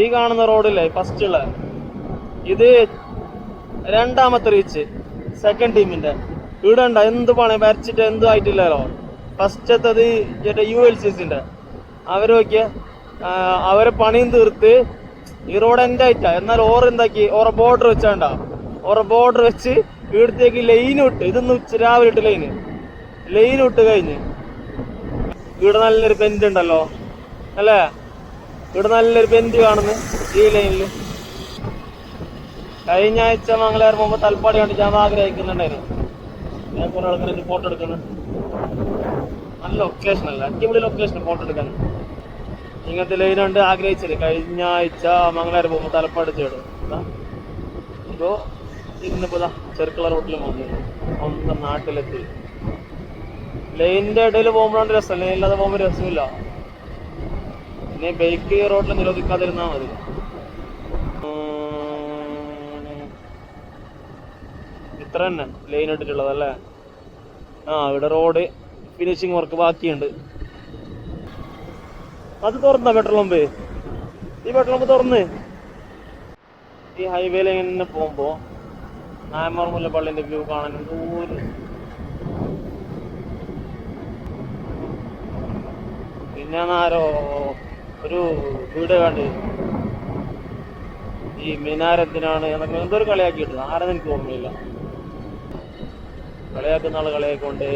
ഈ കാണുന്ന റോഡില്ലേ ഫസ്റ്റ് ഉള്ള ഇത് രണ്ടാമത്തെ റീച്ച് സെക്കൻഡ് ടീമിന്റെ ഇവിടെ ഉണ്ട എന്ത് പണി? വരച്ചിട്ട് എന്തും ആയിട്ടില്ലല്ലോ. ഫസ്റ്റത്തത് ചേട്ടാ യു എൽ സി സിന്റെ അവർ നോക്കിയ അവരെ പണിയും തീർത്ത് ഈ റോഡ് എന്റെ ആയിട്ടാ. എന്നാൽ ഓർ എന്താക്കി? ഓറ ബോർഡർ വെച്ചാണ്ട. ഓറ ബോർഡർ വെച്ച് ഇവിടത്തേക്ക് ലൈൻ വിട്ട് ഇതൊന്ന് രാവിലെ ഇട്ട് ലൈന് ലൈൻ വിട്ട് കഴിഞ്ഞ്. ഇവിടെ നല്ലൊരു ബെഞ്ച് ഉണ്ടല്ലോ. അല്ലേ? ഇവിടെ നല്ലൊരു ബെഞ്ച് കാണുന്നു ഈ ലൈനിൽ. കഴിഞ്ഞ ആഴ്ച മംഗലാരം പോകുമ്പോ തൽപ്പാടി കണ്ടിട്ട് ഞാൻ ആഗ്രഹിക്കുന്നുണ്ടായിരുന്നു. ഞാൻ കുറെ ആൾക്കാർ ഫോട്ടോ എടുക്കുന്നു. നല്ല ലൊക്കേഷൻ അല്ല അടിപൊളി ലൊക്കേഷൻ ഫോട്ടോ എടുക്കാൻ. ഇങ്ങനത്തെ ലൈൻ ഉണ്ട് ആഗ്രഹിച്ചത് കഴിഞ്ഞ ആഴ്ച മംഗലാരം പോകുമ്പോ തലപ്പാടി ചേടും ഇപ്പോ ഇന്നിപ്പോ ചെറുക്കള റോട്ടിൽ പോകുന്നു. സ്വന്തം നാട്ടിലെത്തി. ലൈനിന്റെ ഇടയിൽ പോകുമ്പോഴാണ് രസം ലൈനില്ലാതെ പോകുമ്പോൾ രസമില്ല. ഇനി ബൈക്ക് റോഡിൽ നിരോധിക്കാതിരുന്നാ മതി. ഇത്ര തന്നെ ലൈൻ ഇട്ടിട്ടുള്ളത് അല്ലേ? ആ ഇവിടെ റോഡ് ഫിനിഷിങ് വർക്ക് ബാക്കിയുണ്ട്. അത് തുറന്ന പെട്രോൾ പമ്പ് ഈ പെട്രോൾ പമ്പ് തുറന്ന്. ഈ ഹൈവേയിൽ ഇങ്ങനെ പോകുമ്പോ നായമാർ മുല്ലപ്പള്ളിന്റെ വ്യൂ കാണാൻ ദൂരെ പിന്നെ ആരോ ഒരു വീഡിയോ കണ്ട്. ഈ മിനാരത്തിനാണ് എന്നൊക്കെ എന്തോ ഒരു കളിയാക്കിയിട്ട് ആരെന്ന് എനിക്ക് ഓർമ്മയില്ല. കളിയാക്കുന്ന ആൾ കളിയാക്കൊണ്ടേ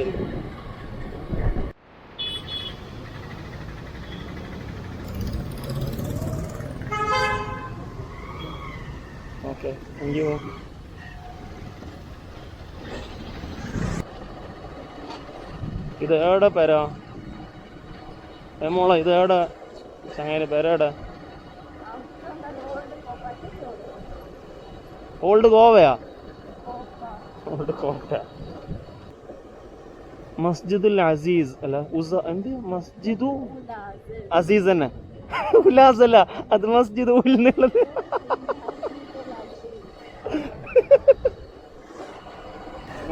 ഓക്കെ താങ്ക് യു ഇത് എവിടെ പേരാ? ഏ മോളെ ഇത് എവിടെ ചങ്ങായിന്റെ പേരോട് ഓൾഡ് ഗോവയാ? ഓൾഡ് കോട്ട മസ്ജിദുൽ അസീസ് അല്ല ഉസ എന്ത്? മസ്ജിദു അസീസ് തന്നെ. ഉല്ലാസ് അല്ല അത് മസ്ജിദ് ഉള്ളത്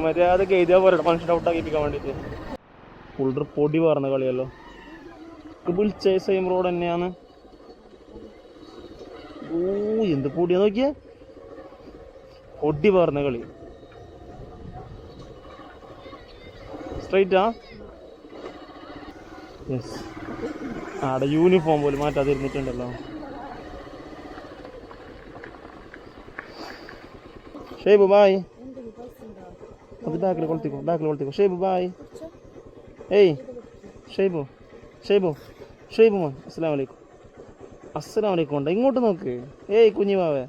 മര്യാദയ്ക്ക് എഴുതിയാ പോരട്ടെ മനുഷ്യൻ ഔട്ടാക്കിപ്പിക്കാൻ വേണ്ടിട്ട്. ഉൾഡർ പൊടി പറഞ്ഞ കളിയല്ലോ. കിബിൾ സെയിം റോഡ് തന്നെയാണ്. ഓ എന്ത് പൊടിയാ നോക്കിയേ. പൊടി പറഞ്ഞ കളി. സ്ട്രൈറ്റാ യെസ് ആടെ യൂണിഫോം പോലും മാറ്റാതിരുന്നിട്ടുണ്ടല്ലോ ഷേബു ബായ് അത് ബാക്കിൽ കൊളുത്തിക്കോ ബാക്കിൽ കൊളുത്തിക്കോ. ഷേബു ബായ് ഏയ് ഷേബു ഷേബു. ഷേബു മോൻ അസ്സലാം വലൈക്കും അസ്സലാം വലൈക്കും ഉണ്ട്? ഇങ്ങോട്ട് നോക്ക്. ഏയ് കുഞ്ഞിമാവേ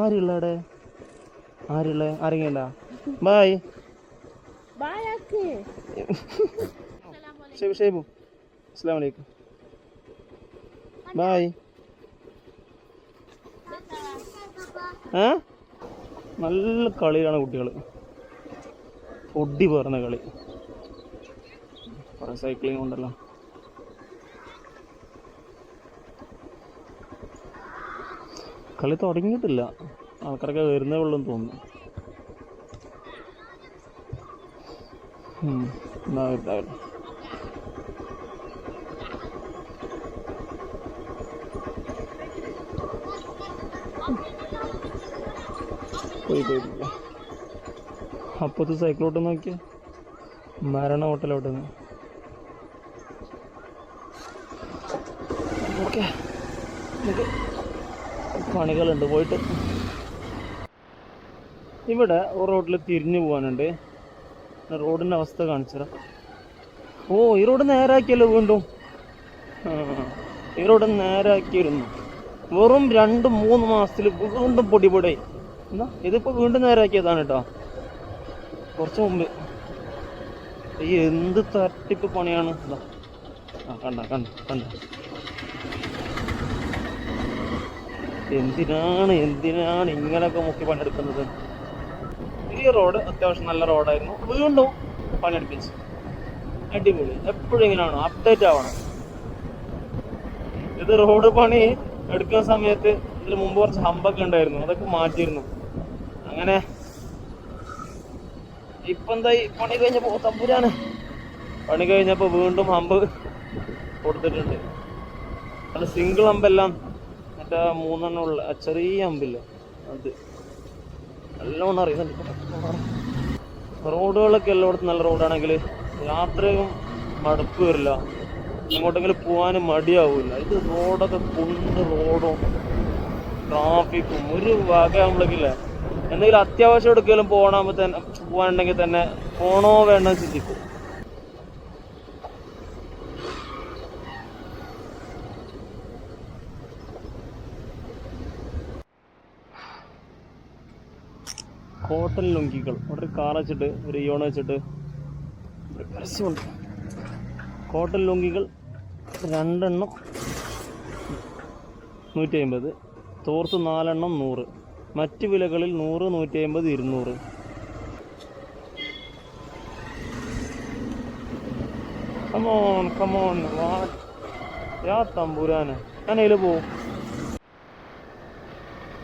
ആരുള്ള അവിടെ? ആരുള്ള? ആരെങ്കിലും ഉണ്ടാ ബായ് ഷേബു ഷേബു. അസ്സലാം വലൈക്കും ബായ്. ഏ? നല്ല കളിയാണ് കുട്ടികൾ ഒടി പറഞ്ഞ കളി. കുറേ സൈക്ലിംഗ് ഉണ്ടല്ലോ. കളി തുടങ്ങിയിട്ടില്ല. ആൾക്കാരൊക്കെ വരുന്നേ ഉള്ളൂ എന്ന് തോന്നുന്നു അപ്പത്തെ. പോയി സൈക്കിളോട്ട് നോക്കിയ. മരണ ഹോട്ടലോട്ട് ഓക്കെ. നമുക്ക് പണികളുണ്ട്. പോയിട്ട് ഇവിടെ റോഡിൽ തിരിഞ്ഞു പോകാനുണ്ട് റോഡിന്റെ അവസ്ഥ കാണിച്ചുതരാം. ഓ ഈ റോഡ് നേരാക്കിയല്ലോ വീണ്ടും? ഈ റോഡ് നേരാക്കിയിരുന്നു. വെറും രണ്ട് മൂന്ന് മാസത്തിൽ വീണ്ടും പൊടി പൊടി. എന്നാ ഇതിപ്പോൾ വീണ്ടും നേരാക്കിയതാണ് കേട്ടോ. കുറച്ച് മുമ്പ്. ഈ എന്ത് തട്ടിപ്പ് പണിയാണ്? കണ്ട കണ്ട കണ്ട. എന്തിനാണ് എന്തിനാണ് ഇങ്ങനെയൊക്കെ മുക്കി പണിയെടുക്കുന്നത്? ഈ റോഡ് അത്യാവശ്യം നല്ല റോഡായിരുന്നു. വീണ്ടും പണിയെടുപ്പിച്ചു. അടിപൊളി. എപ്പോഴും ഇങ്ങനെയാണോ? അപ്ഡേറ്റ് ആവണം. ഇത് റോഡ് പണി എടുക്കുന്ന സമയത്ത് ഇതിന് മുമ്പ് കുറച്ച് ഹമ്പൊക്കെ ഉണ്ടായിരുന്നു. അതൊക്കെ മാറ്റിയിരുന്നു. അങ്ങനെ ഇപ്പൊ എന്തായി പണി കഴിഞ്ഞപ്പോ തമ്പുരാണ് പണി കഴിഞ്ഞപ്പോ വീണ്ടും ഹമ്പ് കൊടുത്തിട്ടുണ്ട്. അത് സിംഗിൾ ഹമ്പെല്ലാം മറ്റേ മൂന്നെണ്ണം ഉള്ള ചെറിയ അമ്പില്ലേ? അത് നല്ലോണം അറിയുന്നുണ്ട്. റോഡുകളൊക്കെ എല്ലായിടത്തും നല്ല റോഡാണെങ്കിൽ യാത്രയും മടുപ്പ് വരില്ല. എങ്ങോട്ടെങ്കിലും പോകാനും മടിയാവില്ല. ഇത് റോഡൊക്കെ കുണ്ട് റോഡും ട്രാഫിക്കും ഒരു വക നമ്മൾക്കില്ല എന്തെങ്കിലും അത്യാവശ്യം എടുക്കലും പോകണമെങ്കിൽ തന്നെ പോകാനുണ്ടെങ്കിൽ തന്നെ പോണോ വേണ്ടോ ചിന്തിക്കും. കോട്ടൺ ലുങ്കികൾ. അവിടെ ഒരു കാർ വെച്ചിട്ട് ഒരു ഇയോൺ വെച്ചിട്ട്. ഒരു പരസ്യമുണ്ട്. കോട്ടൺ ലുങ്കികൾ രണ്ടെണ്ണം. നൂറ്റി അമ്പത് തോർത്ത് നാലെണ്ണം നൂറ്. മറ്റ് വിലകളിൽ നൂറ് നൂറ്റി അമ്പത് ഇരുന്നൂറ് കമോൺ കമോൺ യാ തമ്പുരാന്. ഞാൻ അതിൽ പോവും.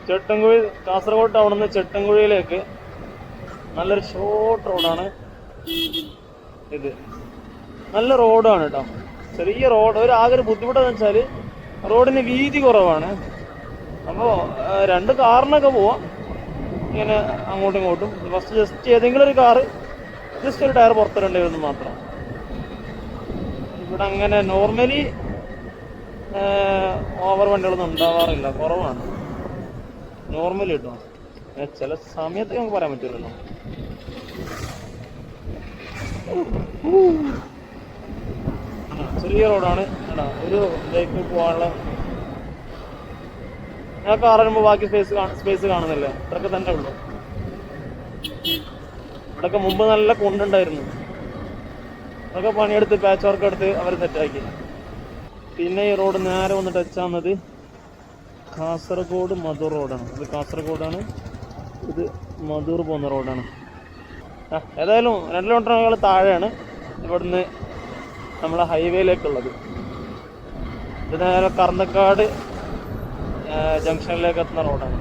ചെട്ടൻകുഴി കാസർഗോഡ് ടൗണിൽ നിന്ന് ചെട്ടൻകുഴിയിലേക്ക് നല്ലൊരു ഷോർട്ട് റോഡാണ് ഇത്. നല്ല റോഡാണ് കേട്ടോ ചെറിയ റോഡ് ഒരു ആകെ ഒരു ബുദ്ധിമുട്ടെന്ന് വെച്ചാൽ റോഡിന് വീതി കുറവാണ്. അപ്പോൾ രണ്ട് കാറിനൊക്കെ പോവാം. ഇങ്ങനെ അങ്ങോട്ടും ഇങ്ങോട്ടും. ഫസ്റ്റ് ജസ്റ്റ് ഏതെങ്കിലും ഒരു കാറ് ജസ്റ്റ് ഒരു ടയർ പുറത്തിടേണ്ടി മാത്രം. ഇവിടെ അങ്ങനെ നോർമലി ഓവർ വണ്ടികളൊന്നും ഉണ്ടാവാറില്ല. കുറവാണ്. നോർമലി കിട്ടും ചില സമയത്തൊക്കെ നമുക്ക് പറയാൻ പറ്റില്ലല്ലോ ചെറിയ റോഡാണ്. ഒരു ബൈക്ക് പോകാനുള്ള ഞാൻ കാർ ബാക്കി സ്പേസ് സ്പേസ് കാണുന്നില്ല? ഇത്രയൊക്കെ തന്നെ ഉള്ളു. ഇവിടൊക്കെ മുമ്പ് നല്ല കൊണ്ടുണ്ടായിരുന്നു. അതൊക്കെ പണിയെടുത്ത് പാച്ച് വർക്ക് എടുത്ത് അവർ സെറ്റാക്കി പിന്നെ ഈ റോഡ് നേരെ വന്ന് ടച്ച് ആവുന്നത് കാസർഗോഡ് മധൂർ റോഡാണ്. ഇത് കാസർഗോഡാണ്. ഇത് മധൂർ പോകുന്ന റോഡാണ്. ഏതായാലും രണ്ട് കിലോമീറ്റർ താഴെയാണ് ഇവിടുന്ന് നമ്മളെ ഹൈവേയിലേക്കുള്ളത് ഇത് നേരെ കറന്നക്കാട് ജംഗ്ഷനിലേക്ക് എത്തുന്ന റോഡാണ്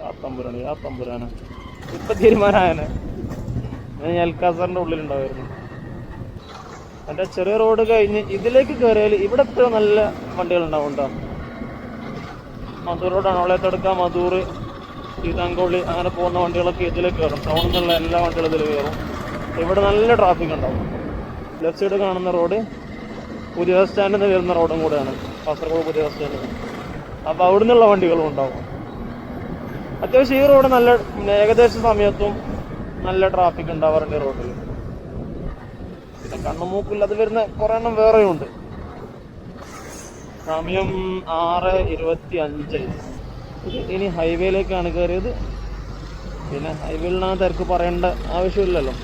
യാത്തമ്പുരാണ് യാത്തമ്പുരാണ് ഇപ്പം തീരുമാനമായനെ ഞാൻ എൽക്കാസറിന്റെ ഉള്ളിലുണ്ടായിരുന്നു എന്റെ ചെറിയ റോഡ് കഴിഞ്ഞ് ഇതിലേക്ക് കയറിയാൽ ഇവിടെ എപ്പോഴും നല്ല വണ്ടികൾ ഉണ്ടാവും കേട്ടോ. മധൂർ റോഡാണ് അവളെ തടുക്ക മധൂർ സീതാങ്കോളി അങ്ങനെ പോകുന്ന വണ്ടികളൊക്കെ ഇതിലേക്ക് കയറും ടൗണിൽ നിന്നുള്ള എല്ലാ വണ്ടികളും ഇതിൽ കയറും ഇവിടെ നല്ല ട്രാഫിക് ഉണ്ടാവും. ലെഫ്റ്റ് സൈഡ് കാണുന്ന റോഡ് പുതിയ ബസ് സ്റ്റാൻഡിൽ നിന്ന് വരുന്ന റോഡും കൂടെയാണ്. കാസർഗോഡ് പുതിയ ബസ് സ്റ്റാൻഡിൽ അപ്പോൾ അവിടെ നിന്നുള്ള വണ്ടികളും ഉണ്ടാവും. അത്യാവശ്യം ഈ റോഡ് നല്ല ഏകദേശ സമയത്തും നല്ല ട്രാഫിക് ഉണ്ടാവാറുണ്ട് ഈ റോഡിൽ പിന്നെ കണ്ണുമൂക്കില്ലാതെ വരുന്ന കുറെ എണ്ണം വേറെയും ഉണ്ട്. സമയം ആറ് ഇരുപത്തി അഞ്ച് ഇനി ഹൈവേയിലേക്കാണ് കയറിയത് പിന്നെ ഹൈവേയിലാണ് തിരക്ക് പറയേണ്ട ആവശ്യമില്ലല്ലോ.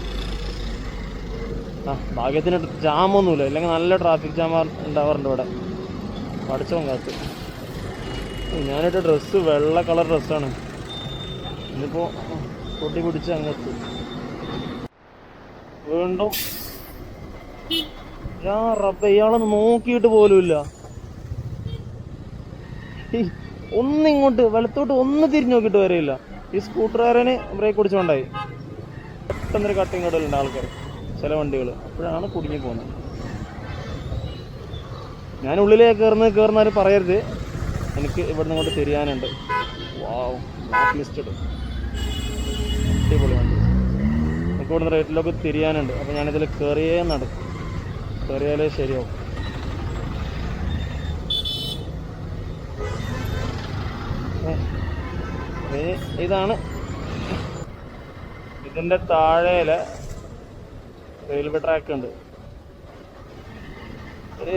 ആ ഭാഗ്യത്തിന് ജാമൊന്നുമില്ല ഇല്ലെങ്കിൽ നല്ല ട്രാഫിക് ജാം ഉണ്ടാവാറുണ്ട് ഇവിടെ. പഠിച്ചോ കാത്ത് ഞാനിട്ട ഡ്രസ്സ് വെള്ള കളർ ഡ്രസ്സാണ് ഇന്നിപ്പോ പൊട്ടി പിടിച്ച് അങ്ങെത്തു വീണ്ടും. ഞാൻ റബ്ബ ഇയാളൊന്നും നോക്കിയിട്ട് പോലുമില്ല. ഹേയ്, ഒന്നിങ്ങോട്ട് വലത്തോട്ട് ഒന്ന് തിരിഞ്ഞു നോക്കിയിട്ട് വരെയില്ല. ഈ സ്കൂട്ടറുകാരന് ബ്രേക്ക് പിടിച്ചോണ്ടായി. പെട്ടെന്നൊരു കട്ടിങ് ഇടലുണ്ട് ആൾക്കാർ ചില വണ്ടികൾ അപ്പോഴാണ് കുടുങ്ങി പോകുന്നത്. ഞാൻ ഉള്ളിലേക്ക് കയറുന്നത് കയറുന്നവർ പറയരുത്. എനിക്ക് ഇവിടെ ഇങ്ങോട്ട് തിരിയാനുണ്ട്. വാവ് ലിസ്റ്റഡ് അടിപൊളി വണ്ടി. എനിക്ക് ഇവിടുന്ന് റേറ്റിലൊക്കെ തിരിയാനുണ്ട്. അപ്പോൾ ഞാനിതിൽ കയറിയേ നടക്കും. കയറിയാലേ ശരിയാവും. ഇതാണ്. ഇതിന്റെ താഴേൽ റെയിൽവേ ട്രാക്ക് ഉണ്ട്.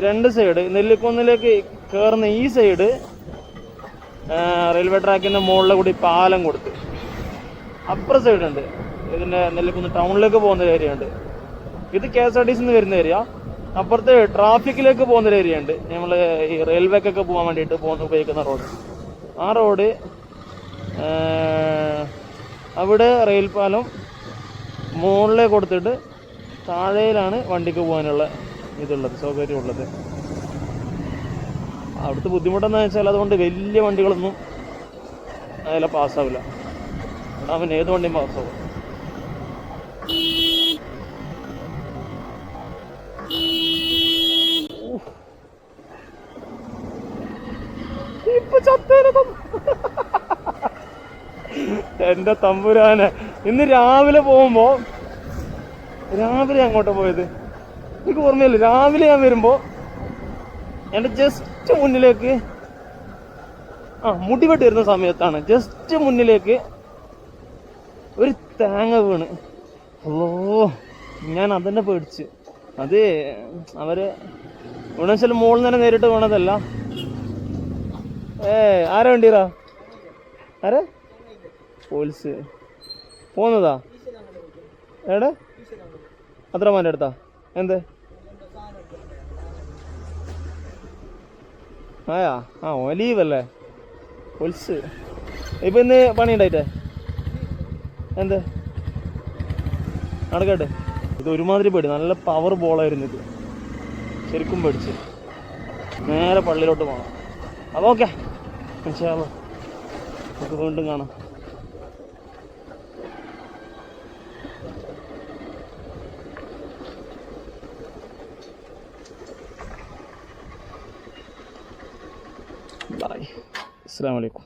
രണ്ട് സൈഡ് നെല്ലിക്കുന്നിലേക്ക് കയറുന്ന ഈ സൈഡ് റെയിൽവേ ട്രാക്കിന്റെ മുകളിലെ കൂടി പാലം കൊടുത്ത്. അപ്പുറ സൈഡ് ഉണ്ട്. ഇതിന്റെ നെല്ലിക്കുന്ന് ടൗണിലേക്ക് പോകുന്ന ഏരിയ ഉണ്ട്. ഇത് കെ എസ് ആർ ടി സിന്ന് വരുന്ന ഏരിയ അപ്പുറത്ത് ട്രാഫിക്കിലേക്ക് പോകുന്ന ഏരിയ ഉണ്ട്. നമ്മൾ ഈ റെയിൽവേക്കൊക്കെ പോകാൻ വേണ്ടിയിട്ട് പോകുന്ന ഉപയോഗിക്കുന്ന റോഡ് ആ റോഡ് അവിടെ റെയിൽ പാലം മുകളിലെ കൊടുത്തിട്ട് താഴെയിലാണ് വണ്ടിക്ക് പോകാനുള്ള ഇതുള്ളത് സൗകര്യമുള്ളത്. അവിടുത്തെ ബുദ്ധിമുട്ടെന്ന് വെച്ചാൽ അതുകൊണ്ട് വലിയ വണ്ടികളൊന്നും അതിലെ പാസ്സാവില്ല അവൻ ഏത് വണ്ടിയും പാസ്സാവും എന്റെ തമ്പുരാനെ. ഇന്ന് രാവിലെ പോകുമ്പോ രാവിലെ അങ്ങോട്ട് പോയത്. എനിക്ക് ഓർമ്മയില്ല? രാവിലെ ഞാൻ വരുമ്പോൾ എന്റെ ജസ്റ്റ് മുന്നിലേക്ക് ആ മുടിവെട്ട് വരുന്ന സമയത്താണ് ജസ്റ്റ് മുന്നിലേക്ക് ഒരു തേങ്ങ വീണ്. ഓ ഞാൻ അതന്നെ പേടിച്ച്. അത് അവർ ഗുണശല മുകളിൽ തന്നെ നേരിട്ട് വീണതല്ല. ഏ ആരാ വേണ്ടിയറാ ആരാ? പോലീസ്. പോന്നതാ? എവിടെ? അത്രമാന്റെ അടുത്താ? എന്ത്? ആയാ? ആ ഓ ലീവല്ലേ പോലീസ് ഇപ്പൊ ഇന്ന് പണി എന്ത്? നടക്കട്ടെ ഇത് ഒരുമാതിരി പേടി. നല്ല പവർ ബോളായിരുന്നു ഇത്. ശരിക്കും പേടിച്ച്. നേരെ പള്ളിയിലോട്ട് പോകണം അതൊക്കെ നമുക്ക് വീണ്ടും കാണാം. അസ്സാം വലൈക്കും